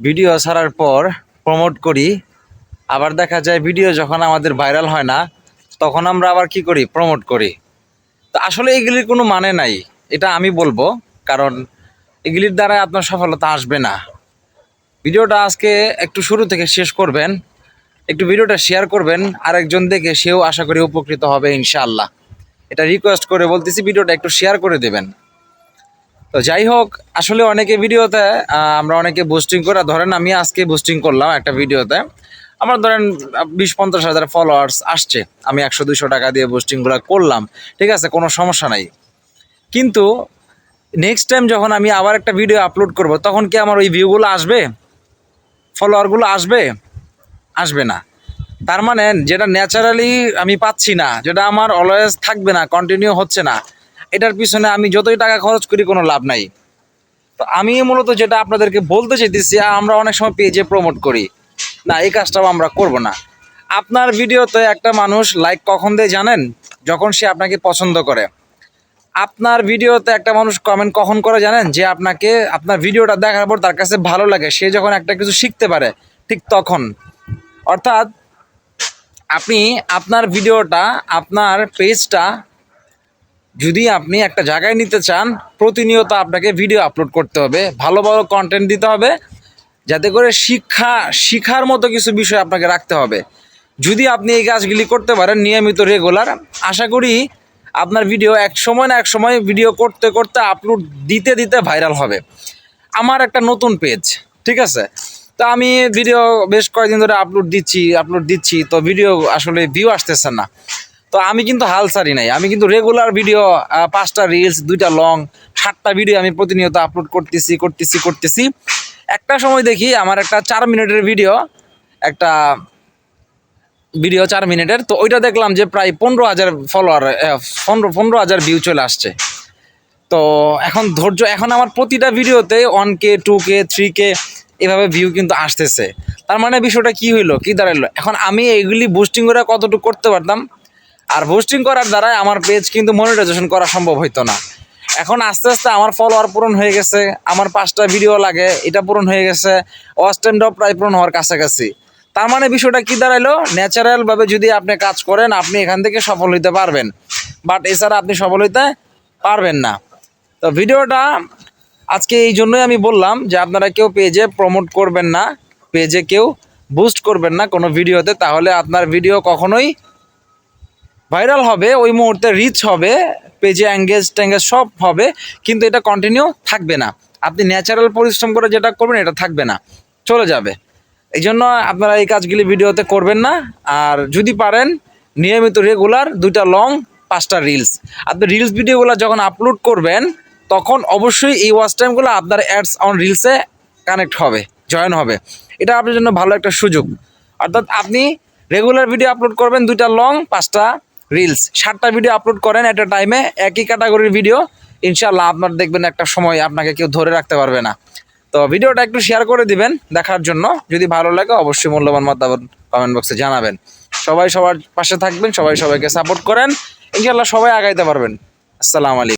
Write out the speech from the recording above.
Video ছাড়ার পর promote করি। আবার দেখা যায় ভিডিও যখন আমাদের ভাইরাল হয় না, তখন আমরা আবার কি করি? প্রমোট করি। তো আসলে এগুলির কোনো মানে নাই। এটা আমি বলব, কারণ এগুলির দ্বারা আপনার সফলতা আসবে না। ভিডিওটা আজকে একটু শুরু থেকে শেষ করবেন। একটু ভিডিওটা শেয়ার করবেন, আরেকজন দেখে সেও আশা করি উপকৃত হবে ইনশাআল্লাহ। এটা রিকোয়েস্ট করে বলতেছি, ভিডিওটা একটু শেয়ার করে দেবেন। তো যাই হোক, আসলে অনেকে ভিডিওতে আমরা অনেকে বুস্টিং করে, ধরেন আমি আজকে বুস্টিং করলাম একটা ভিডিওতে, আমার ধরেন বিশ পঞ্চাশ হাজার ফলোয়ার্স আসছে, আমি একশো দুশো টাকা দিয়ে বুস্টিংগুলো করলাম, ঠিক আছে, কোনো সমস্যা নাই। কিন্তু নেক্সট টাইম যখন আমি আবার একটা ভিডিও আপলোড করব, তখন কি আমার ওই ভিউগুলো আসবে? ফলোয়ারগুলো আসবে? আসবে না। তার মানে যেটা ন্যাচারালি আমি পাচ্ছি না, যেটা আমার অলওয়েজ থাকবে না কন্টিনিউ হচ্ছে না এটার পিছনে আমি যতই টাকা খরচ করি, কোনো লাভ নাই। তো আমি মূলত যেটা আপনাদেরকে বলতে চাইতেছি আমরা অনেক সময় পেজে প্রমোট করি, না, এই কাজটাও আমরা করব না। আপনার ভিডিওতে একটা মানুষ লাইক কখন দেয় জানেন? যখন সে আপনাকে পছন্দ করে। আপনার ভিডিওতে একটা মানুষ কমেন্ট কখন করে জানেন? যে আপনাকে, আপনার ভিডিওটা দেখার পর তার কাছে ভালো লাগে। সে যখন একটা কিছু শিখতে পারে, ঠিক তখন। অর্থাৎ, আপনি আপনার ভিডিওটা, আপনার পেজটা যদি আপনি একটা জায়গায় নিতে চান, প্রতিনিয়ত আপনাকে ভিডিও আপলোড করতে হবে। ভালো ভালো কন্টেন্ট দিতে হবে। যাতে করে শিক্ষা, শিখার মতো কিছু বিষয় আপনাকে রাখতে হবে। যদি আপনি এই কাজগুলি করতে পারেন নিয়মিত রেগুলার আশা করি আপনার ভিডিও এক সময় না এক সময় ভিডিও করতে করতে আপলোড দিতে দিতে ভাইরাল হবে। আমার একটা নতুন পেজ ঠিক আছে? তো আমি ভিডিও বেশ কয়েকদিন ধরে আপলোড দিচ্ছি আপলোড দিচ্ছি, তো ভিডিও আসলে ভিউ আসতেছে না। তো আমি কিন্তু হাল ছাড়ি নাই। আমি কিন্তু রেগুলার ভিডিও পাঁচটা রিলস দুইটা লং সাতটা ভিডিও আমি প্রতিনিয়ত আপলোড করতেছি করতেছি করতেছি। একটা সময় দেখি আমার একটা চার মিনিটের ভিডিও একটা ভিডিও চার মিনিটের, তো ওইটা দেখলাম যে প্রায় পনেরো হাজার ফলোয়ার পনেরো পনেরো হাজার ভিউ চলে আসছে। তো এখন ধৈর্য, এখন আমার প্রতিটা ভিডিওতে one K two K three K এভাবে ভিউ কিন্তু আসতেছে। তার মানে বিষয়টা কি হইল, কি দাঁড়াল এখন আমি এইগুলি বুস্টিং করে কতটুকু করতে পারতাম? আর বুস্টিং করার দ্বারা আমার পেজ কিন্তু মনিটাইজেশন করা সম্ভব হইতো না। এখন আস্তে আস্তে আমার ফলোয়ার পূরণ হয়ে গেছে, আমার পাঁচটা ভিডিও লাগে, এটা পূরণ হয়ে গেছে টাইমটাও প্রায় পূরণ হওয়ার কাছাকাছি। তার মানে বিষয়টা কি দাঁড়াইলো? ন্যাচারালভাবে যদি আপনি কাজ করেন, আপনি এখান থেকে সফল হইতে পারবেন। বাট এছাড়া আপনি সফল হইতে পারবেন না। তো ভিডিওটা আজকে এই জন্যই আমি বললাম যে আপনারা কেউ পেজে প্রমোট করবেন না পেজে কেউ বুস্ট করবেন না কোনো ভিডিওতে তাহলে আপনার ভিডিও কখনোই ভাইরাল হবে, ওই মুহূর্তে রিচ হবে পেজে অ্যাঙ্গেজ ট্যাঙ্গেজ সব হবে, কিন্তু এটা কন্টিনিউ থাকবে না। আপনি ন্যাচারাল পরিশ্রম করে যেটা করবেন, এটা থাকবে না, চলে যাবে। এই জন্য আপনারা এই কাজগুলি ভিডিওতে করবেন না, আর যদি পারেন, নিয়মিত রেগুলার দুইটা লং পাঁচটা রিলস আপনি রিলস ভিডিওগুলো যখন আপলোড করবেন, তখন অবশ্যই এই ওয়াচ টাইমগুলো আপনার অ্যাডস অন রিলসে কানেক্ট হবে জয়েন হবে। এটা আপনার জন্য ভালো একটা সুযোগ। অর্থাৎ আপনি রেগুলার ভিডিও আপলোড করবেন, দুইটা লং পাঁচটা রিলস ষাটটা ভিডিও আপলোড করেন একটা টাইমে একই ক্যাটাগরির ভিডিও ইনশাল্লাহ আপনার দেখবেন একটা সময় আপনাকে কেউ ধরে রাখতে পারবে না। তো ভিডিওটা একটু শেয়ার করে দিবেন দেখার জন্য। যদি ভালো লাগে, অবশ্যই মূল্যবান মতামত কমেন্ট বক্সে জানাবেন। সবাই সবার পাশে থাকবেন, সবাই সবাইকে সাপোর্ট করেন। ইনশাল্লাহ সবাই আগাইতে পারবেন। আসসালামু আলাইকুম।